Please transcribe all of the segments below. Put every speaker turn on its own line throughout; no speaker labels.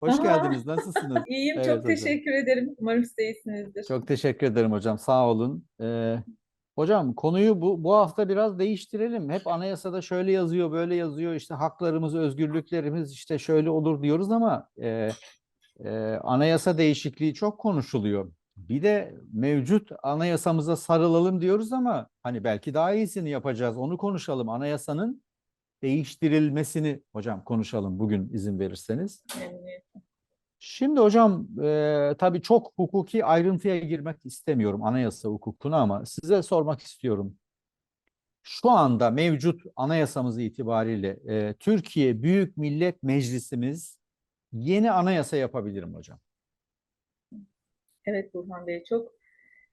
Hoş
Aha.
geldiniz. Nasılsınız?
İyiyim,
Evet
çok
hocam.
teşekkür ederim. Umarım siz iyisinizdir.
Çok teşekkür ederim hocam. Sağ olun. Ee, hocam konuyu bu, bu hafta biraz değiştirelim. Hep anayasada şöyle yazıyor, böyle yazıyor. İşte haklarımız, özgürlüklerimiz işte şöyle olur diyoruz ama e, e, anayasa değişikliği çok konuşuluyor. Bir de mevcut anayasamıza sarılalım diyoruz ama hani belki daha iyisini yapacağız. Onu konuşalım. Anayasanın değiştirilmesini hocam konuşalım bugün izin verirseniz. Şimdi hocam e, tabii çok hukuki ayrıntıya girmek istemiyorum anayasa hukukuna ama size sormak istiyorum. Şu anda mevcut anayasamız itibariyle e, Türkiye Büyük Millet Meclisimiz yeni anayasa yapabilir mi hocam?
Evet Burhan Bey, çok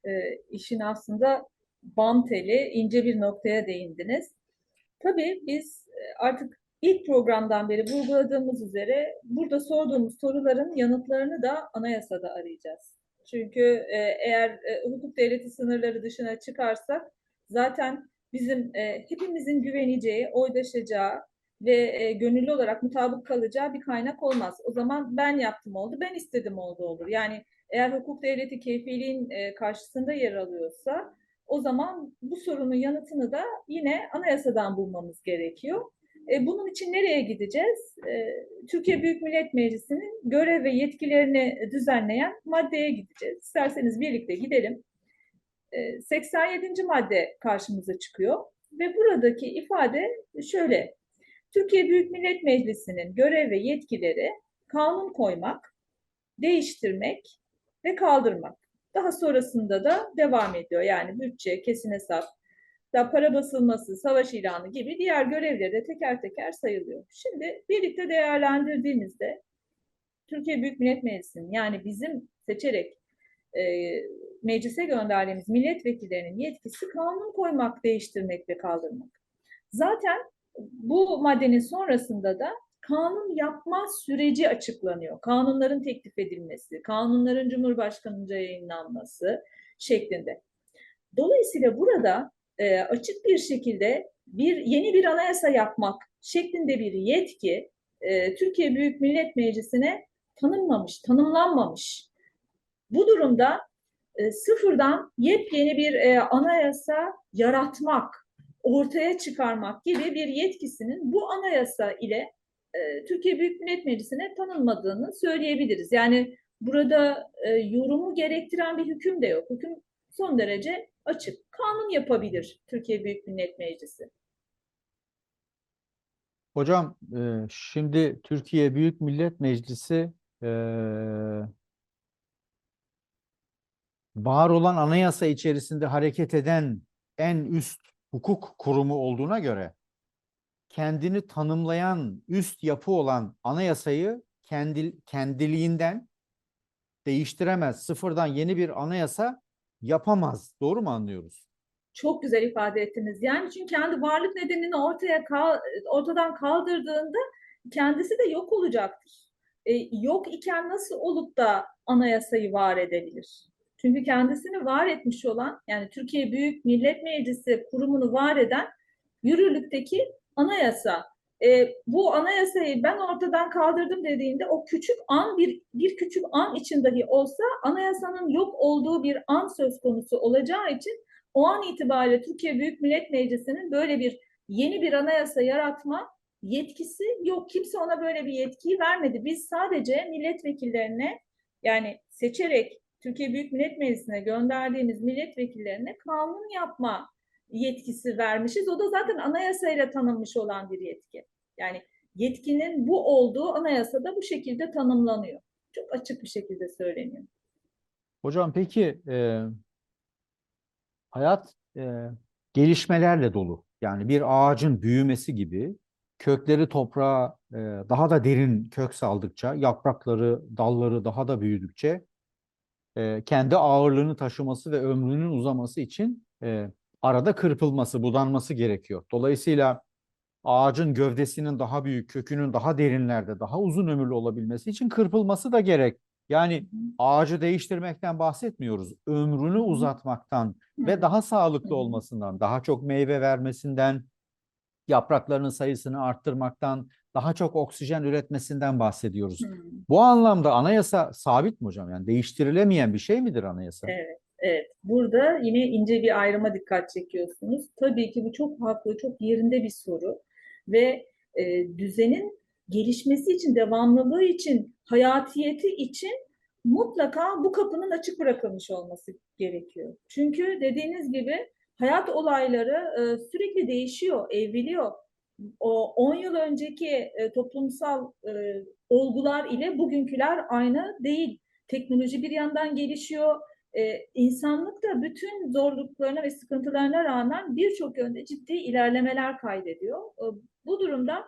e, işin aslında bam teli, ince bir noktaya değindiniz. Tabii biz e, artık ilk programdan beri vurguladığımız üzere burada sorduğumuz soruların yanıtlarını da anayasada arayacağız. Çünkü e, eğer e, hukuk devleti sınırları dışına çıkarsak zaten bizim hepimizin güveneceği, oydaşacağı ve gönüllü olarak mutabık kalacağı bir kaynak olmaz. O zaman ben yaptım oldu, ben istedim oldu olur. Yani eğer hukuk devleti keyfiliğin karşısında yer alıyorsa o zaman bu sorunun yanıtını da yine anayasadan bulmamız gerekiyor. E, bunun için nereye gideceğiz? E, Türkiye Büyük Millet Meclisi'nin görev ve yetkilerini düzenleyen maddeye gideceğiz. İsterseniz birlikte gidelim. E, 87. madde karşımıza çıkıyor ve buradaki ifade şöyle. Türkiye Büyük Millet Meclisi'nin görev ve yetkileri kanun koymak, değiştirmek ve kaldırmak. Daha sonrasında da devam ediyor. Yani bütçe, kesin hesap, da para basılması, savaş ilanı gibi diğer görevleri de teker teker sayılıyor. Şimdi birlikte değerlendirdiğimizde Türkiye Büyük Millet Meclisi'nin yani bizim seçerek e, meclise gönderdiğimiz milletvekillerinin yetkisi kanun koymak, değiştirmek ve kaldırmak. Zaten bu maddenin sonrasında da kanun yapma süreci açıklanıyor. Kanunların teklif edilmesi, kanunların Cumhurbaşkanı'nca yayınlanması şeklinde. Dolayısıyla burada e, açık bir şekilde bir yeni bir anayasa yapmak şeklinde bir yetki e, Türkiye Büyük Millet Meclisi'ne tanınmamış, tanımlanmamış. Bu durumda e, sıfırdan yepyeni bir e, anayasa yaratmak, ortaya çıkarmak gibi bir yetkisinin bu anayasa ile e, Türkiye Büyük Millet Meclisi'ne tanınmadığını söyleyebiliriz. Yani burada e, yorumu gerektiren bir hüküm de yok. Hüküm son derece açık. Kanun yapabilir Türkiye Büyük Millet Meclisi.
Hocam e, şimdi Türkiye Büyük Millet Meclisi e, var olan anayasa içerisinde hareket eden en üst hukuk kurumu olduğuna göre kendini tanımlayan üst yapı olan anayasayı kendi, kendiliğinden değiştiremez. Sıfırdan yeni bir anayasa yapamaz. Doğru mu anlıyoruz?
Çok güzel ifade ettiniz. Yani çünkü kendi varlık nedenini ortaya kal- ortadan kaldırdığında kendisi de yok olacaktır. E, yok iken nasıl olup da anayasayı var edebilir? Çünkü kendisini var etmiş olan yani Türkiye Büyük Millet Meclisi kurumunu var eden yürürlükteki anayasa. E, bu anayasayı ben ortadan kaldırdım dediğinde o küçük an bir bir küçük an için dahi olsa anayasanın yok olduğu bir an söz konusu olacağı için o an itibariyle Türkiye Büyük Millet Meclisi'nin böyle bir yeni bir anayasa yaratma yetkisi yok. Kimse ona böyle bir yetkiyi vermedi. Biz sadece milletvekillerine yani seçerek Türkiye Büyük Millet Meclisi'ne gönderdiğimiz milletvekillerine kanun yapma yetkisi vermişiz. O da zaten anayasayla tanınmış olan bir yetki. Yani yetkinin bu olduğu anayasada bu şekilde tanımlanıyor. Çok açık bir şekilde söyleniyor.
Hocam peki e, hayat e, gelişmelerle dolu. Yani bir ağacın büyümesi gibi kökleri toprağa e, daha da derin kök saldıkça, yaprakları, dalları daha da büyüdükçe e, kendi ağırlığını taşıması ve ömrünün uzaması için e, arada kırpılması, budanması gerekiyor. Dolayısıyla ağacın gövdesinin daha büyük, kökünün daha derinlerde, daha uzun ömürlü olabilmesi için kırpılması da gerek. Yani ağacı değiştirmekten bahsetmiyoruz. Ömrünü uzatmaktan ve daha sağlıklı olmasından, daha çok meyve vermesinden, yapraklarının sayısını arttırmaktan, daha çok oksijen üretmesinden bahsediyoruz. Bu anlamda anayasa sabit mi hocam? Yani değiştirilemeyen bir şey midir anayasa?
Evet, evet. Burada yine ince bir ayrıma dikkat çekiyorsunuz. Tabii ki bu çok haklı, çok yerinde bir soru ve e, düzenin gelişmesi için, devamlılığı için, hayatiyeti için mutlaka bu kapının açık bırakılmış olması gerekiyor. Çünkü dediğiniz gibi hayat olayları e, sürekli değişiyor, evriliyor. O 10 yıl önceki e, toplumsal e, olgular ile bugünküler aynı değil. Teknoloji bir yandan gelişiyor, e, insanlık da bütün zorluklarına ve sıkıntılarına rağmen birçok yönde ciddi ilerlemeler kaydediyor. E, bu durumda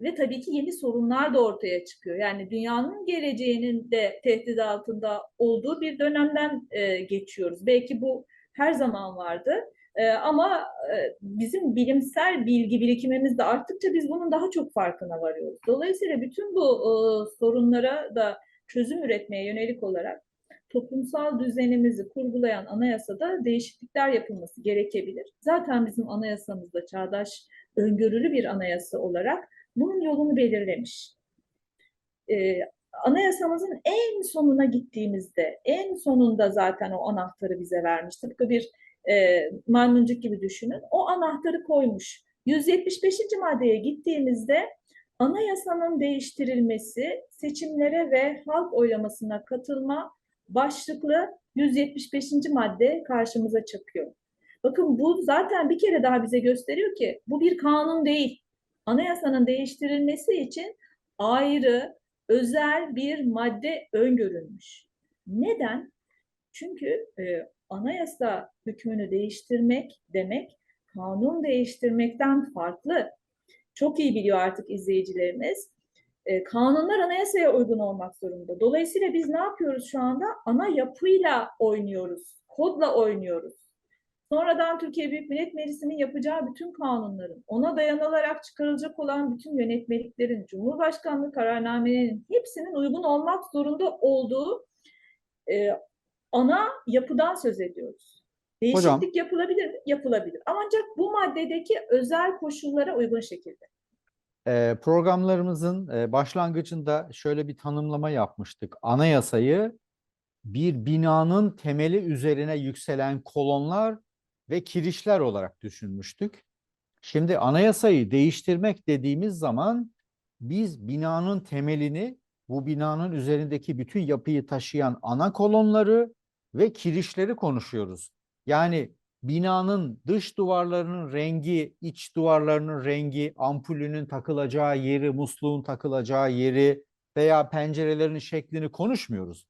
ve tabii ki yeni sorunlar da ortaya çıkıyor. Yani dünyanın geleceğinin de tehdit altında olduğu bir dönemden e, geçiyoruz. Belki bu her zaman vardı. E, ama e, bizim bilimsel bilgi birikimimiz de arttıkça biz bunun daha çok farkına varıyoruz. Dolayısıyla bütün bu e, sorunlara da çözüm üretmeye yönelik olarak toplumsal düzenimizi kurgulayan anayasada değişiklikler yapılması gerekebilir. Zaten bizim anayasamızda çağdaş, öngörülü bir anayasa olarak bunun yolunu belirlemiş. Ee, anayasamızın en sonuna gittiğimizde, en sonunda zaten o anahtarı bize vermiş. Tıpkı bir e, maymuncuk gibi düşünün. O anahtarı koymuş. 175. maddeye gittiğimizde anayasanın değiştirilmesi, seçimlere ve halk oylamasına katılma başlıklı 175. madde karşımıza çıkıyor. Bakın bu zaten bir kere daha bize gösteriyor ki bu bir kanun değil. Anayasanın değiştirilmesi için ayrı, özel bir madde öngörülmüş. Neden? Çünkü e, anayasa hükmünü değiştirmek demek kanun değiştirmekten farklı. Çok iyi biliyor artık izleyicilerimiz. E, kanunlar anayasaya uygun olmak zorunda. Dolayısıyla biz ne yapıyoruz şu anda? Ana yapıyla oynuyoruz, kodla oynuyoruz. Sonradan Türkiye Büyük Millet Meclisi'nin yapacağı bütün kanunların, ona dayanılarak çıkarılacak olan bütün yönetmeliklerin, Cumhurbaşkanlığı kararnamelerinin hepsinin uygun olmak zorunda olduğu e, ana yapıdan söz ediyoruz. Değişiklik
Hocam.
yapılabilir mi? Yapılabilir. Ancak bu maddedeki özel koşullara uygun şekilde.
Programlarımızın başlangıcında şöyle bir tanımlama yapmıştık. Anayasayı bir binanın temeli üzerine yükselen kolonlar ve kirişler olarak düşünmüştük. Şimdi anayasayı değiştirmek dediğimiz zaman biz binanın temelini, bu binanın üzerindeki bütün yapıyı taşıyan ana kolonları ve kirişleri konuşuyoruz. Yani binanın dış duvarlarının rengi, iç duvarlarının rengi, ampulünün takılacağı yeri, musluğun takılacağı yeri veya pencerelerin şeklini konuşmuyoruz.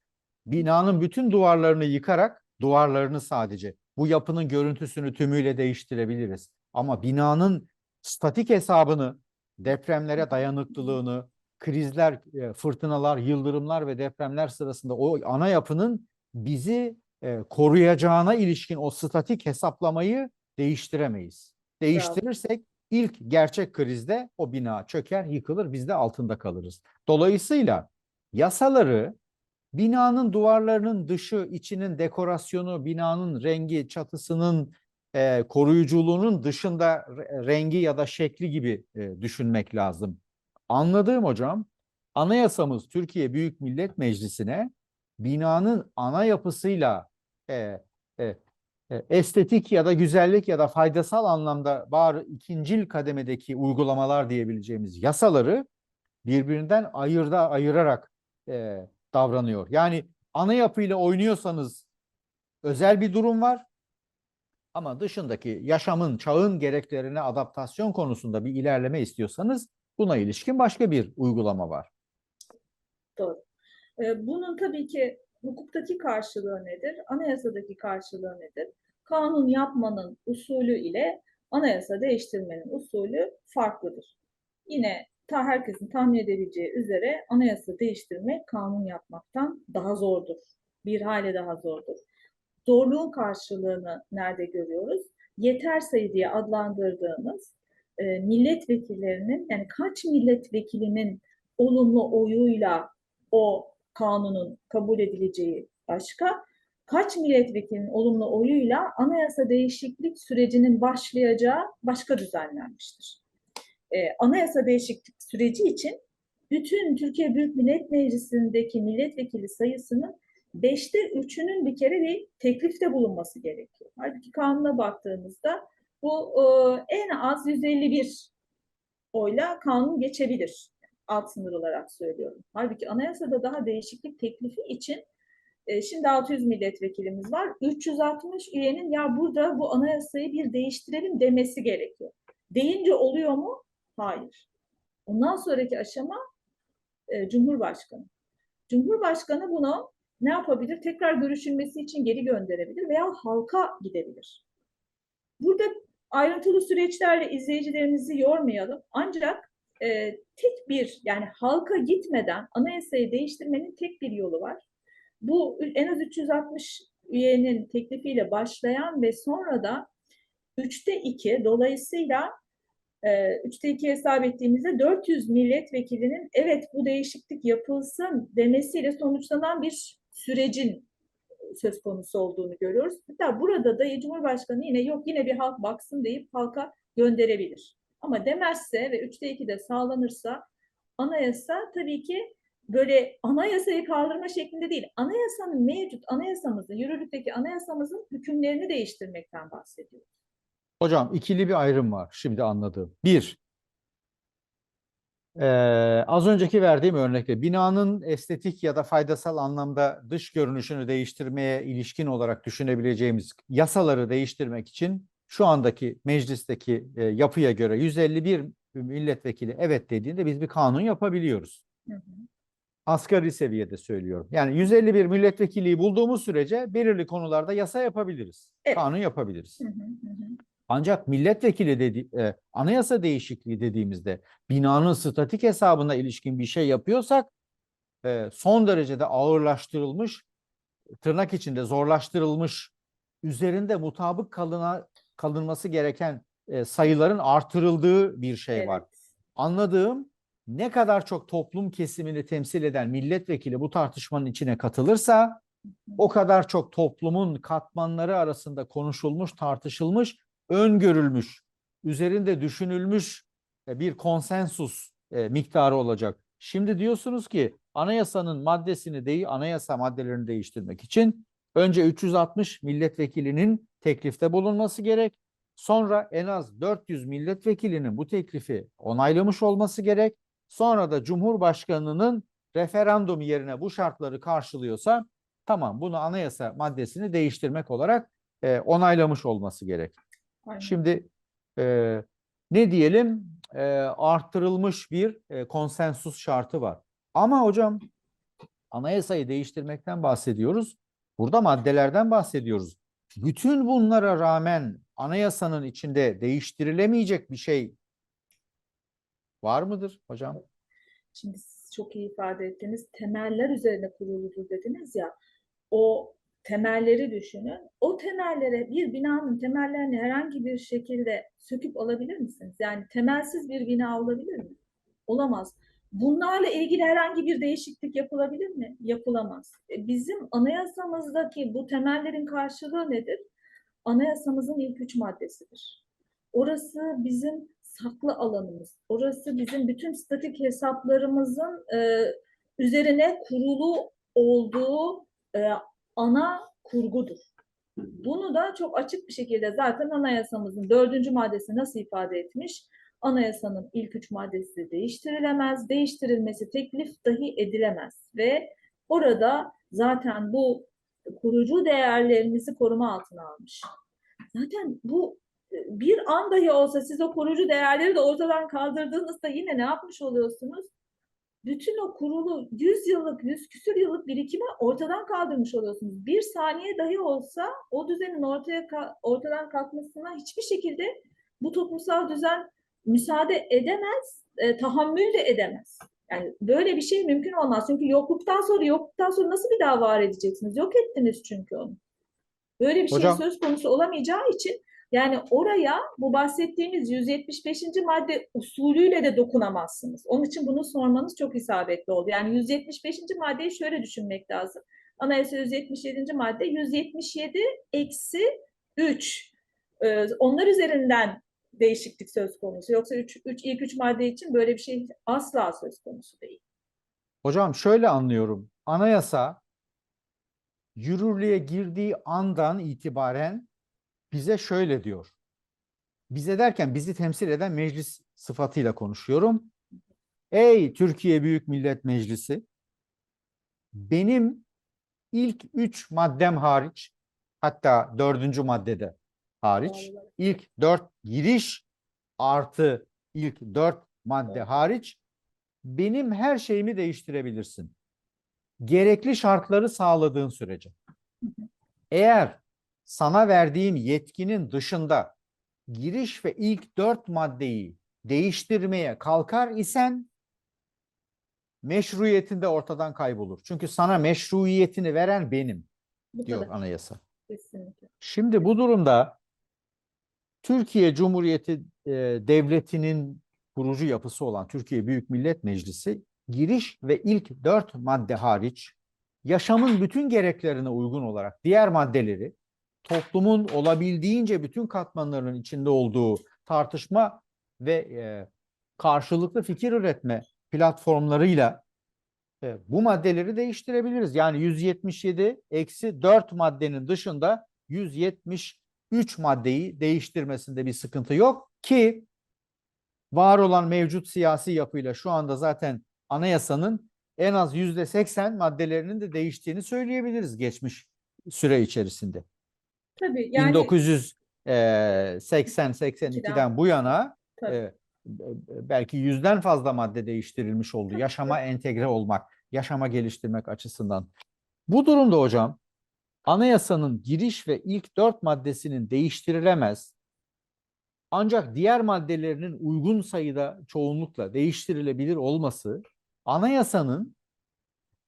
Binanın bütün duvarlarını yıkarak, duvarlarını sadece, bu yapının görüntüsünü tümüyle değiştirebiliriz. Ama binanın statik hesabını, depremlere dayanıklılığını, krizler, e, fırtınalar, yıldırımlar ve depremler sırasında o ana yapının bizi e, koruyacağına ilişkin o statik hesaplamayı değiştiremeyiz. Değiştirirsek ilk gerçek krizde o bina çöker, yıkılır, biz de altında kalırız. Dolayısıyla yasaları binanın duvarlarının dışı, içinin dekorasyonu, binanın rengi, çatısının e, koruyuculuğunun dışında re- rengi ya da şekli gibi e, düşünmek lazım. Anladığım hocam, anayasamız Türkiye Büyük Millet Meclisi'ne binanın ana yapısıyla e, e, e, estetik ya da güzellik ya da faydasal anlamda bari ikincil kademedeki uygulamalar diyebileceğimiz yasaları birbirinden ayırda ayırarak e, davranıyor. Yani ana yapıyla oynuyorsanız özel bir durum var. Ama dışındaki yaşamın, çağın gereklerine adaptasyon konusunda bir ilerleme istiyorsanız buna ilişkin başka bir uygulama var.
Doğru. Ee, Bunun tabii ki hukuktaki karşılığı nedir? Anayasadaki karşılığı nedir? Kanun yapmanın usulü ile anayasa değiştirmenin usulü farklıdır. Yine ta herkesin tahmin edebileceği üzere anayasa değiştirmek kanun yapmaktan daha zordur. Bir hale daha zordur. Zorluğun karşılığını nerede görüyoruz? Yeter sayı diye adlandırdığımız e, milletvekillerinin yani kaç milletvekilinin olumlu oyuyla o kanunun kabul edileceği başka, kaç milletvekilinin olumlu oyuyla anayasa değişiklik sürecinin başlayacağı başka düzenlenmiştir. e, anayasa değişiklik süreci için bütün Türkiye Büyük Millet Meclisi'ndeki milletvekili sayısının beşte üçünün bir kere bir teklifte bulunması gerekiyor. Halbuki kanuna baktığımızda bu e, en az 151 oyla kanun geçebilir. Alt sınır olarak söylüyorum. Halbuki anayasada daha değişiklik teklifi için e, şimdi 600 milletvekilimiz var. 360 üyenin ya burada bu anayasayı bir değiştirelim demesi gerekiyor. Deyince oluyor mu? Hayır. Ondan sonraki aşama e, Cumhurbaşkanı. Cumhurbaşkanı bunu ne yapabilir? Tekrar görüşülmesi için geri gönderebilir veya halka gidebilir. Burada ayrıntılı süreçlerle izleyicilerimizi yormayalım. Ancak e, tek bir yani halka gitmeden anayasayı değiştirmenin tek bir yolu var. Bu en az 360 üyenin teklifiyle başlayan ve sonra da 3'te 2 dolayısıyla e, 3'te 2 hesap ettiğimizde 400 milletvekilinin evet bu değişiklik yapılsın demesiyle sonuçlanan bir sürecin söz konusu olduğunu görüyoruz. Hatta burada da Cumhurbaşkanı yine yok yine bir halk baksın deyip halka gönderebilir. Ama demezse ve 3'te 2 de sağlanırsa anayasa tabii ki böyle anayasayı kaldırma şeklinde değil, anayasanın mevcut anayasamızın, yürürlükteki anayasamızın hükümlerini değiştirmekten bahsediyor.
Hocam ikili bir ayrım var şimdi anladığım. Bir, eee, az önceki verdiğim örnekte binanın estetik ya da faydasal anlamda dış görünüşünü değiştirmeye ilişkin olarak düşünebileceğimiz yasaları değiştirmek için şu andaki meclisteki e, yapıya göre 151 milletvekili evet dediğinde biz bir kanun yapabiliyoruz.
Hı hı.
Asgari seviyede söylüyorum. Yani 151 milletvekiliyi bulduğumuz sürece belirli konularda yasa yapabiliriz.
Evet.
Kanun yapabiliriz.
Hı hı hı.
Ancak milletvekili dedi, e, anayasa değişikliği dediğimizde binanın statik hesabına ilişkin bir şey yapıyorsak e, son derecede ağırlaştırılmış, tırnak içinde zorlaştırılmış, üzerinde mutabık kalına, kalınması gereken e, sayıların artırıldığı bir şey var.
Evet.
Anladığım ne kadar çok toplum kesimini temsil eden milletvekili bu tartışmanın içine katılırsa o kadar çok toplumun katmanları arasında konuşulmuş, tartışılmış, öngörülmüş, üzerinde düşünülmüş e, bir konsensus e, miktarı olacak. Şimdi diyorsunuz ki anayasanın maddesini değil, anayasa maddelerini değiştirmek için önce 360 milletvekilinin teklifte bulunması gerek. Sonra en az 400 milletvekilinin bu teklifi onaylamış olması gerek. Sonra da Cumhurbaşkanı'nın referandum yerine bu şartları karşılıyorsa tamam bunu anayasa maddesini değiştirmek olarak e, onaylamış olması gerek.
Aynen.
Şimdi e, ne diyelim e, arttırılmış bir e, konsensus şartı var. Ama hocam anayasayı değiştirmekten bahsediyoruz. Burada maddelerden bahsediyoruz. Bütün bunlara rağmen anayasanın içinde değiştirilemeyecek bir şey var mıdır hocam?
Şimdi siz çok iyi ifade ettiniz. Temeller üzerine kuruludur dediniz ya. O temelleri düşünün. O temellere bir binanın temellerini herhangi bir şekilde söküp alabilir misiniz? Yani temelsiz bir bina olabilir mi? Olamaz. Bunlarla ilgili herhangi bir değişiklik yapılabilir mi? Yapılamaz. E, Bizim anayasamızdaki bu temellerin karşılığı nedir? Anayasamızın ilk üç maddesidir. Orası bizim saklı alanımız. Orası bizim bütün statik hesaplarımızın e, üzerine kurulu olduğu e, ana kurgudur. Bunu da çok açık bir şekilde zaten anayasamızın dördüncü maddesi nasıl ifade etmiş? Anayasanın ilk üç maddesi değiştirilemez, değiştirilmesi teklif dahi edilemez ve orada zaten bu kurucu değerlerimizi koruma altına almış. Zaten bu e, bir an dahi olsa siz o koruyucu değerleri de ortadan kaldırdığınızda yine ne yapmış oluyorsunuz? Bütün o kurulu 100 yıllık, 100 küsür yıllık birikimi ortadan kaldırmış oluyorsunuz. Bir saniye dahi olsa o düzenin ortaya ortadan kalkmasına hiçbir şekilde bu toplumsal düzen müsaade edemez, e, tahammül de edemez. Yani böyle bir şey mümkün olmaz. Çünkü yokluktan sonra yokluktan sonra nasıl bir daha var edeceksiniz? Yok ettiniz çünkü onu. Böyle bir
Hocam-
şey söz konusu olamayacağı için yani oraya bu bahsettiğimiz 175. madde usulüyle de dokunamazsınız. Onun için bunu sormanız çok isabetli oldu. Yani 175. maddeyi şöyle düşünmek lazım. Anayasa 177. madde 177 eksi 3. Ee, onlar üzerinden değişiklik söz konusu. Yoksa üç, üç, ilk üç madde için böyle bir şey asla söz konusu değil.
Hocam şöyle anlıyorum. Anayasa yürürlüğe girdiği andan itibaren bize şöyle diyor. Bize derken bizi temsil eden meclis sıfatıyla konuşuyorum. Ey Türkiye Büyük Millet Meclisi, benim ilk üç maddem hariç, hatta dördüncü maddede hariç, ilk dört giriş artı ilk dört madde hariç benim her şeyimi değiştirebilirsin. Gerekli şartları sağladığın sürece. Eğer sana verdiğim yetkinin dışında giriş ve ilk dört maddeyi değiştirmeye kalkar isen meşruiyetin de ortadan kaybolur. Çünkü sana meşruiyetini veren benim
Bu
diyor
kadar.
anayasa.
Kesinlikle.
Şimdi bu durumda Türkiye Cumhuriyeti e, Devleti'nin kurucu yapısı olan Türkiye Büyük Millet Meclisi giriş ve ilk dört madde hariç yaşamın bütün gereklerine uygun olarak diğer maddeleri toplumun olabildiğince bütün katmanlarının içinde olduğu tartışma ve e, karşılıklı fikir üretme platformlarıyla e, bu maddeleri değiştirebiliriz. Yani 177 eksi 4 maddenin dışında 173 maddeyi değiştirmesinde bir sıkıntı yok ki var olan mevcut siyasi yapıyla şu anda zaten anayasanın en az yüzde 80 maddelerinin de değiştiğini söyleyebiliriz geçmiş süre içerisinde.
Tabii yani
1980-82'den bu yana
tabii.
e, belki yüzden fazla madde değiştirilmiş oldu. Yaşama entegre olmak, yaşama geliştirmek açısından. Bu durumda hocam anayasanın giriş ve ilk dört maddesinin değiştirilemez ancak diğer maddelerinin uygun sayıda çoğunlukla değiştirilebilir olması anayasanın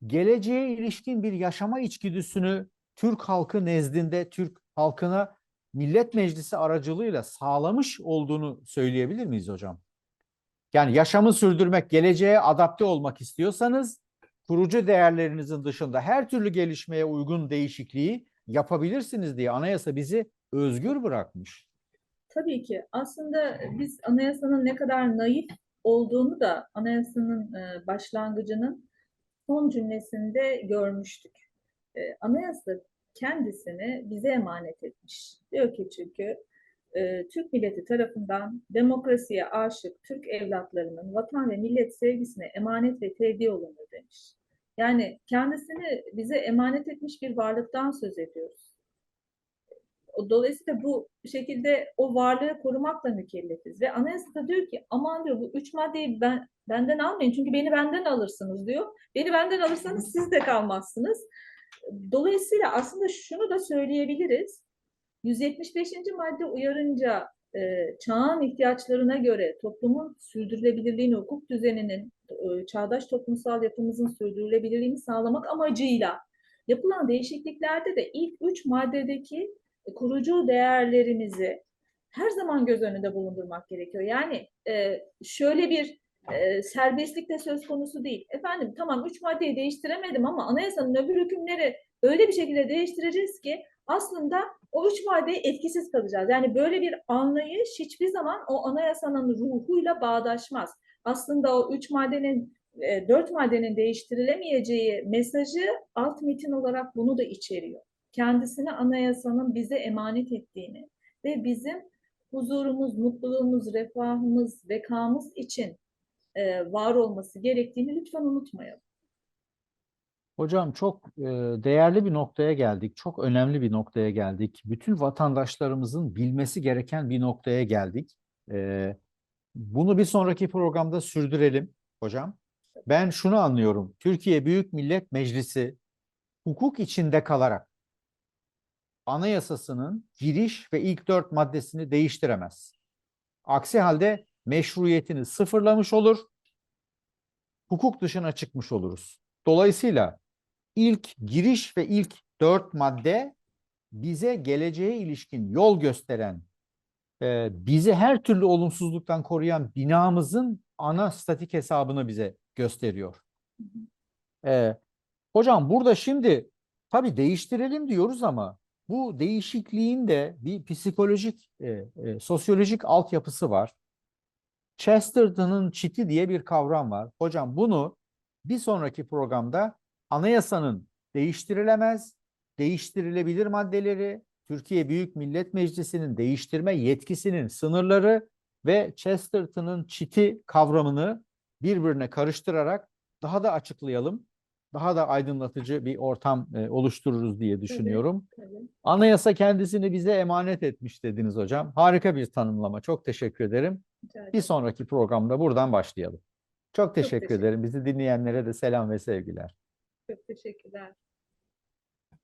geleceğe ilişkin bir yaşama içgüdüsünü Türk halkı nezdinde Türk halkına Millet Meclisi aracılığıyla sağlamış olduğunu söyleyebilir miyiz hocam? Yani yaşamı sürdürmek, geleceğe adapte olmak istiyorsanız kurucu değerlerinizin dışında her türlü gelişmeye uygun değişikliği yapabilirsiniz diye anayasa bizi özgür bırakmış.
Tabii ki. Aslında biz anayasanın ne kadar naif olduğunu da anayasanın e, başlangıcının son cümlesinde görmüştük. E, Anayasa kendisini bize emanet etmiş. Diyor ki çünkü e, Türk milleti tarafından demokrasiye aşık Türk evlatlarının vatan ve millet sevgisine emanet ve tevdi olunur demiş. Yani kendisini bize emanet etmiş bir varlıktan söz ediyoruz. Dolayısıyla bu şekilde o varlığı korumakla mükellefiz. Ve anayasada diyor ki aman diyor bu üç maddeyi ben, benden almayın çünkü beni benden alırsınız diyor. Beni benden alırsanız siz de kalmazsınız. Dolayısıyla aslında şunu da söyleyebiliriz. 175. madde uyarınca e, çağın ihtiyaçlarına göre toplumun sürdürülebilirliğini, hukuk düzeninin, e, çağdaş toplumsal yapımızın sürdürülebilirliğini sağlamak amacıyla yapılan değişikliklerde de ilk üç maddedeki kurucu değerlerimizi her zaman göz önünde bulundurmak gerekiyor. Yani e, şöyle bir e, serbestlik de söz konusu değil. Efendim tamam üç maddeyi değiştiremedim ama anayasanın öbür hükümleri öyle bir şekilde değiştireceğiz ki aslında o üç maddeyi etkisiz kalacağız. Yani böyle bir anlayış hiçbir zaman o anayasanın ruhuyla bağdaşmaz. Aslında o üç maddenin e, dört maddenin değiştirilemeyeceği mesajı alt metin olarak bunu da içeriyor. Kendisini anayasanın bize emanet ettiğini ve bizim huzurumuz, mutluluğumuz, refahımız, bekamız için e, var olması gerektiğini lütfen unutmayalım.
Hocam çok e, değerli bir noktaya geldik. Çok önemli bir noktaya geldik. Bütün vatandaşlarımızın bilmesi gereken bir noktaya geldik. E, bunu bir sonraki programda sürdürelim hocam. Ben şunu anlıyorum. Türkiye Büyük Millet Meclisi hukuk içinde kalarak anayasasının giriş ve ilk dört maddesini değiştiremez. Aksi halde meşruiyetini sıfırlamış olur, hukuk dışına çıkmış oluruz. Dolayısıyla ilk giriş ve ilk dört madde bize geleceğe ilişkin yol gösteren, e, bizi her türlü olumsuzluktan koruyan binamızın ana statik hesabını bize gösteriyor. E, hocam burada şimdi tabii değiştirelim diyoruz ama Bu değişikliğin de bir psikolojik, e, e, sosyolojik altyapısı var. Chesterton'ın çiti diye bir kavram var. Hocam bunu bir sonraki programda anayasanın değiştirilemez, değiştirilebilir maddeleri, Türkiye Büyük Millet Meclisi'nin değiştirme yetkisinin sınırları ve Chesterton'ın çiti kavramını birbirine karıştırarak daha da açıklayalım. Daha da aydınlatıcı bir ortam e, oluştururuz diye düşünüyorum. Anayasa kendisini bize emanet etmiş dediniz hocam. Harika bir tanımlama. Çok teşekkür
ederim.
Bir sonraki programda buradan başlayalım. Çok teşekkür
teşekkür
ederim. Bizi dinleyenlere de selam ve sevgiler.
Çok teşekkürler.